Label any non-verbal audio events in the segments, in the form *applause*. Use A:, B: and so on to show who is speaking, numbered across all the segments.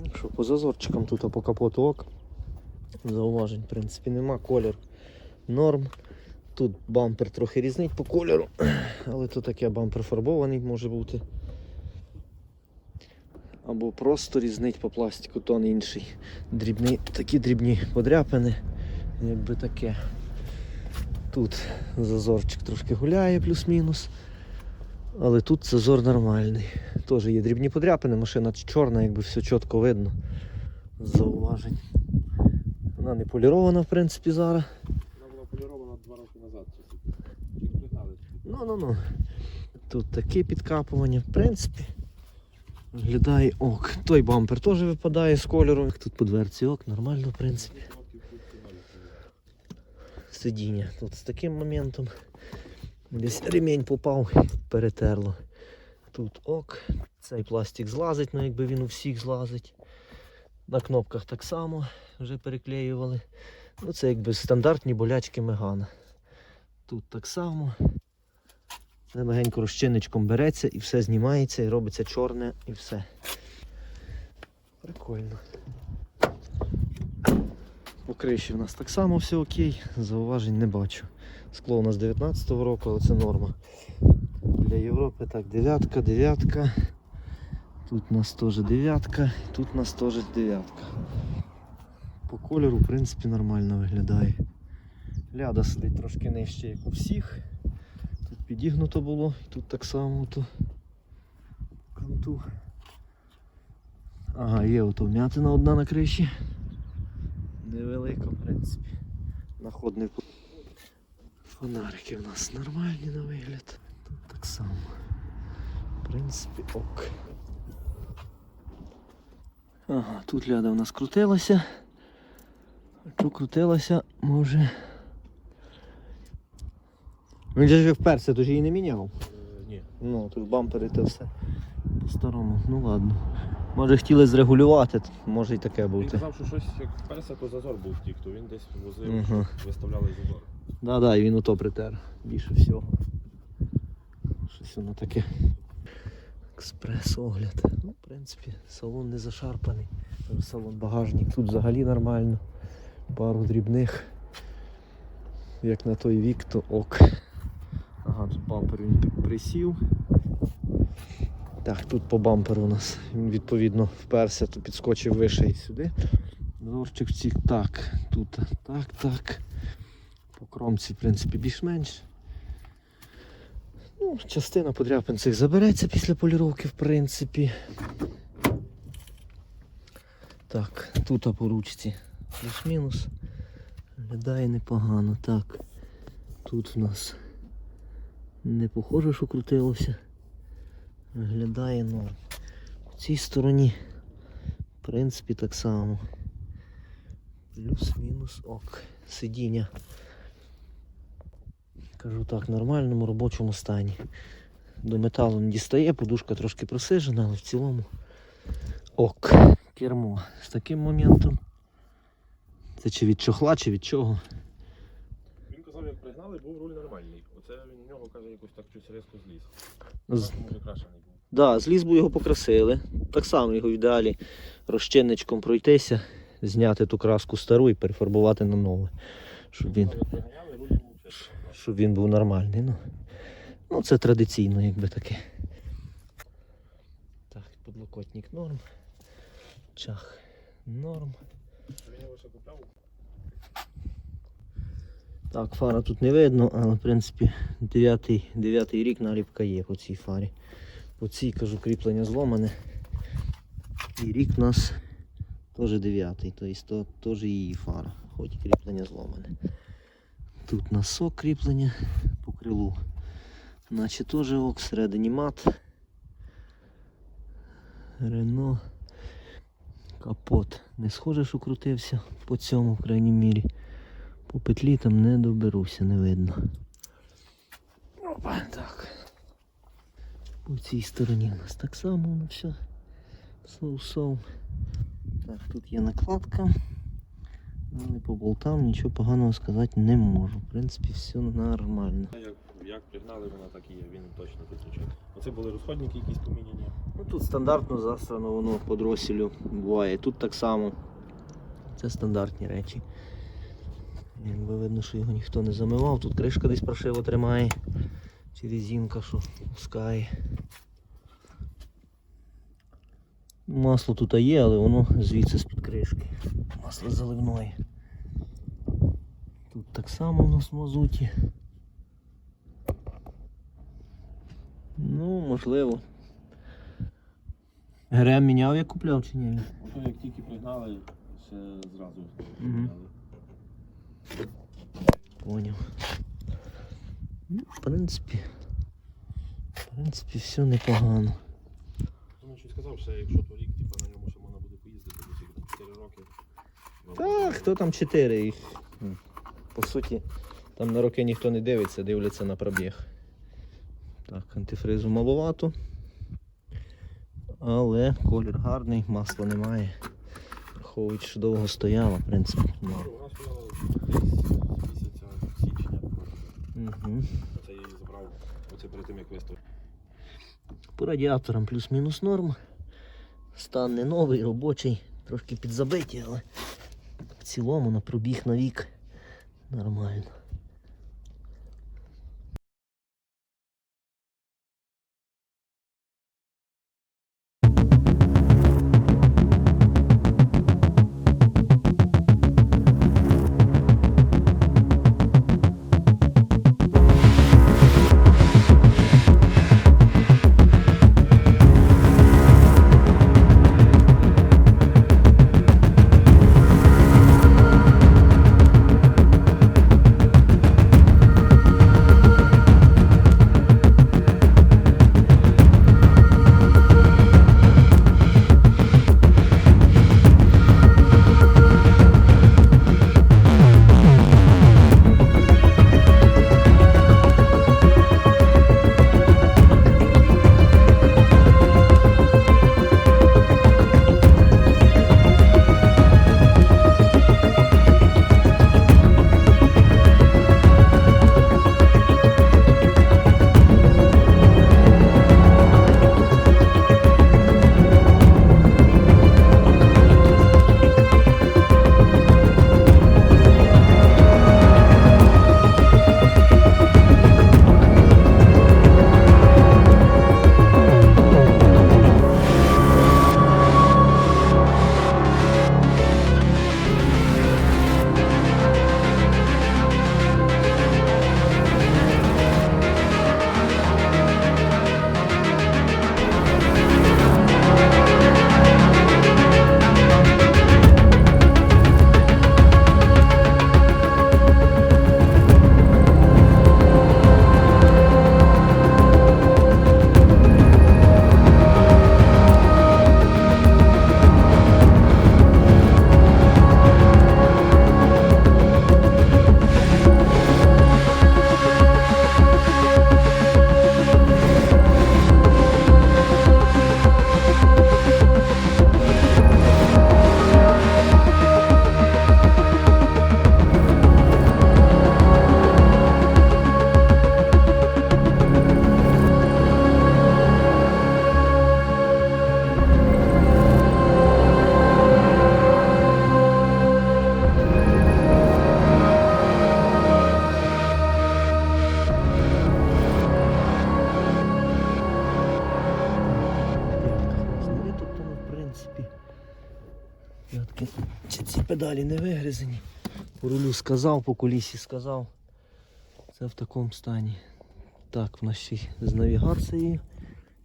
A: Ну, Що, по зазорчикам тут по капоту ок. Зауважень, в принципі, нема. Колір норм. Тут бампер трохи різнить по кольору, *clears throat* але то таке бампер фарбований може бути. Або просто різнить по пластику тон інший. Дрібні, такі дрібні подряпини, якби таке. Тут зазорчик трошки гуляє, плюс-мінус. Але тут зазор нормальний. Теж є дрібні подряпини, машина чорна, якби все чітко видно. Зауважень. Вона не полірована, в принципі, зараз.
B: Вона була полірована два роки назад. Чи чи сплітали?
A: Ну, ну, ну. Тут таке підкапування, в принципі. Виглядає ок. Той бампер теж випадає з кольору. Тут по дверці ок, нормально, в принципі. Сидіння. Тут з таким моментом. Десь ремінь попав, перетерло. Тут ок. Цей пластик злазить, ну якби він у всіх злазить. На кнопках так само вже переклеювали. Ну це якби стандартні болячки Мегана. Тут так само. Це легенько розчинничком береться і все знімається і робиться чорне і все. Прикольно. По криші в нас так само все окей, зауважень не бачу. Скло у нас 19-го року, але це норма. Для Європи так, дев'ятка, дев'ятка. Тут у нас теж дев'ятка, тут у нас теж дев'ятка. По кольору, в принципі, нормально виглядає. Ляда сидить трошки нижче, як у всіх. Тут підігнуто було, і тут так само то канту. Ага, є ото вмятина одна на криші. Невелика, в принципі. Находний Фонарики в нас нормальні на вигляд. Тут так само. В принципі, ок. Ага, тут ляда в нас крутилася. А що крутилася, може. Він же вперся, то ж її не міняв.
B: Е, Ні.
A: Ну, тут бампери то все. По-старому. Ну ладно. Може хотіли зрегулювати, може і таке
B: Він казав, що щось як вперся, то зазор був втік, то він десь возив,
A: Ага.
B: виставляли зазор.
A: Да, да, і він ото притер. Більше всього. Щось воно таке. Експрес-огляд. Ну, в принципі, салон не зашарпаний. Салон багажник. Тут взагалі нормально. Пару дрібних. Як на той вік, то ок. Ага, тут бампер він присів. Так, тут по бамперу у нас він відповідно вперся, то підскочив вище і сюди. Зорчик втік. Так, тут так, так. Кромці, в принципі, більш-менш. Ну, частина подряпин цих забереться після поліровки, в принципі. Так, тут по ручці плюс-мінус. Виглядає непогано. Так. Тут в нас не похоже, що крутилося. Виглядає норм. В цій стороні, в принципі, так само. Плюс-мінус ок. Сидіння. Кажу так, в нормальному робочому стані. До металу не дістає, подушка трошки просижена, але в цілому ок. Кермо з таким моментом. Це чи від чохла, чи від чого.
B: Він казав, як пригнали, був руль нормальний. Оце він в нього каже, якось так щось різко зліз.
A: З-
B: Так, може краще був.
A: Да, з лізбу його покрасили. Так само його в ідеалі розчинничком пройтися, зняти ту краску стару і перефарбувати на нову. Щоб він,
B: чисто.
A: Щоб він був нормальний. Ну, ну це традиційно, якби таке. Так, подлокотник норм. Чах норм. Так, фара тут не видно, але в принципі 9, 9 рік наліпка є по цій фарі. По цій кажу кріплення зломане. І рік у нас теж 9, тобто теж її фара, хоч кріплення зломане. Тут носок кріплення по крилу. Наче теж ок, всередині мат. Рено. Капот. Не схоже, що крутився по цьому, в крайній мірі. По петлі там не доберуся, не видно. Опа, так. По цій стороні у нас так само воно все. Соу-соу. Так, тут є накладка. Але по болтам нічого поганого сказати не можу. В принципі, все нормально.
B: Як, як пригнали, вона так і є, він точно тут. Оце були розходники якісь поміняні.
A: Ну, тут стандартно засрано воно по дросілю буває. Тут так само. Це стандартні речі. Якби видно, що його ніхто не замивав. Тут кришка десь прошиво тримає. Чи резинка, що пускає. Масло тут є, але воно звідси з-під кришки. Масло заливної. Тут так само у нас в мазуті. Ну, можливо. Грем міняв, як купляв чи ні?
B: Ото як тільки пригнали, ще зразу пригнали.
A: Поняв. Ну, в принципі. В принципі, все непогано.
B: Що сказав, що якщо то рік, типу, на ньому ще можна буде поїздити, скільки там 4 роки.
A: Та, хто там 4 їх? По суті, там на роки ніхто не дивиться, дивляться на пробіг. Так, антифризу маловато. Але колір гарний, масла немає. Враховуючи, що довго стояла, в принципі.
B: Ну. Вона стояла десь місяця січня.
A: Угу.
B: Оце я її забрав, оце перед тим як виставив.
A: По радіаторам плюс-мінус норм. Стан не новий, робочий, трошки підзабиті, але в цілому на пробіг на вік нормально. Педалі не вигризані? По рулю сказав, по колісі сказав. Це в такому стані. Так, в ще з навігацією.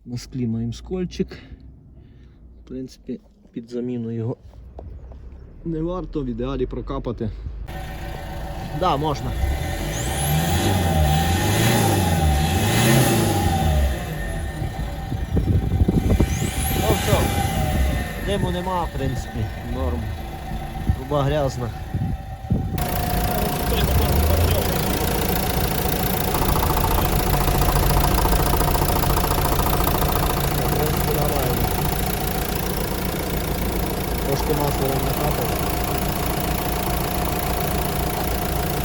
A: На склі маємо скольчик. В принципі, під заміну його не варто в ідеалі прокапати. Так, да, можна. Ну все, диму нема, в принципі, норм. Труба грязна. Трошки масла нам накапало.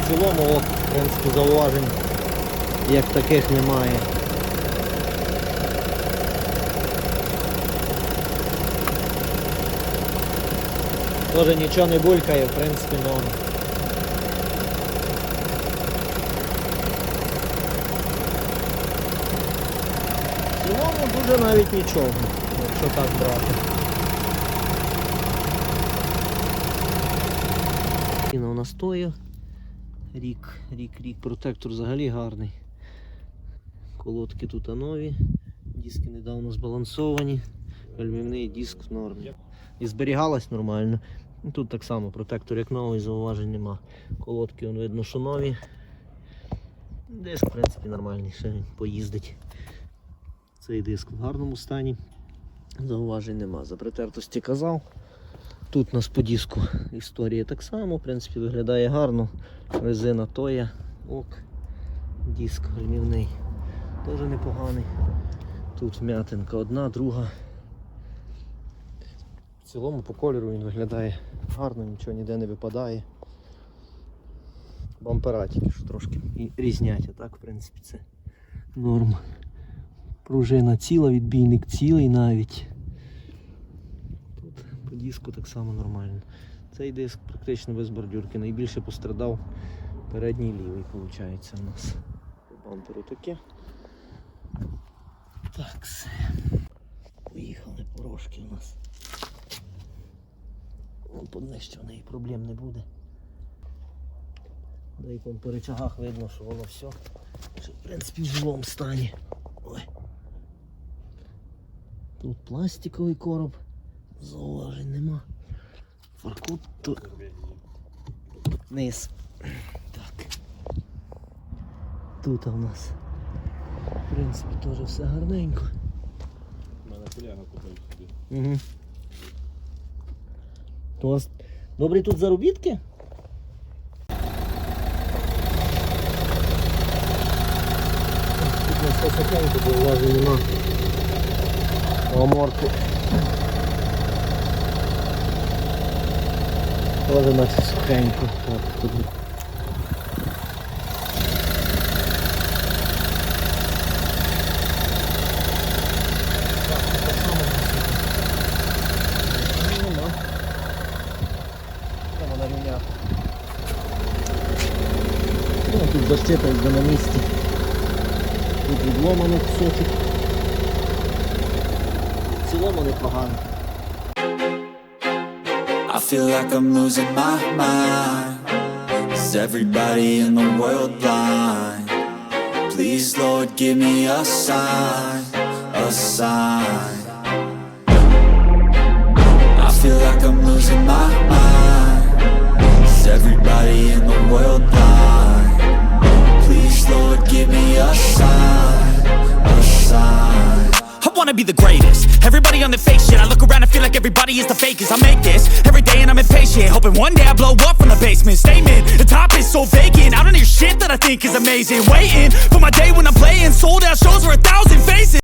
A: В цілому, от, в принципі, зауважень як таких немає. Теж нічого не булькає, в принципі, норм. В дуже навіть нічого, якщо так брати. Ціна у нас стоїть. Рік, рік, рік. Протектор взагалі гарний. Колодки тут нові. Диски недавно збалансовані. Альмівний диск в нормі. І зберігалась нормально. Тут так само протектор як новий, зауважень нема. Колодки он видно, що нові. Диск, в принципі, нормальний, ще поїздить. Цей диск в гарному стані. Зауважень нема. За притертості казав. Тут у нас по диску історія так само, в принципі, виглядає гарно. Резина тоя, ок, диск гальмівний. Теж непоганий. Тут вм'ятинка одна, друга. Цілому по кольору він виглядає гарно, нічого ніде не випадає. Бампера тільки що трошки і різнять, а так, в принципі, це норм. Пружина ціла, відбійник цілий навіть. Тут по диску так само нормально. Цей диск практично без бордюрки. Найбільше пострадав передній лівий, виходить, у нас. По бамперу таке. Так, все. Поїхали порошки у нас. Вон поднижче в неї проблем не буде. Деяко по речагах видно, що воно все. Ще, в принципі, в живому стані. Ой. Тут пластиковий короб. Зауважень нема. Фаркут тут. Низ. Так. Тут у нас. В принципі, теж все гарненько.
B: У мене колега купив собі.
A: Угу. То у вас добрі тут заробітки? Тут у нас сухенько, бо уважно нема. Аморки. Тоже наче сухенько. Так, тут Ну, тут якби на місці. Тут відломаний кусочок. В цілому непогано.
C: I feel like I'm losing my mind. Is everybody in the world blind? Please, Lord, give me a sign, a sign.
D: Everybody is the fakest. I make this every day and I'm impatient. Hoping one day I blow up from the basement. Statement, the top is so vacant. I don't hear shit that I think is amazing. Waiting for my day when I'm playing. Sold out shows for a thousand faces.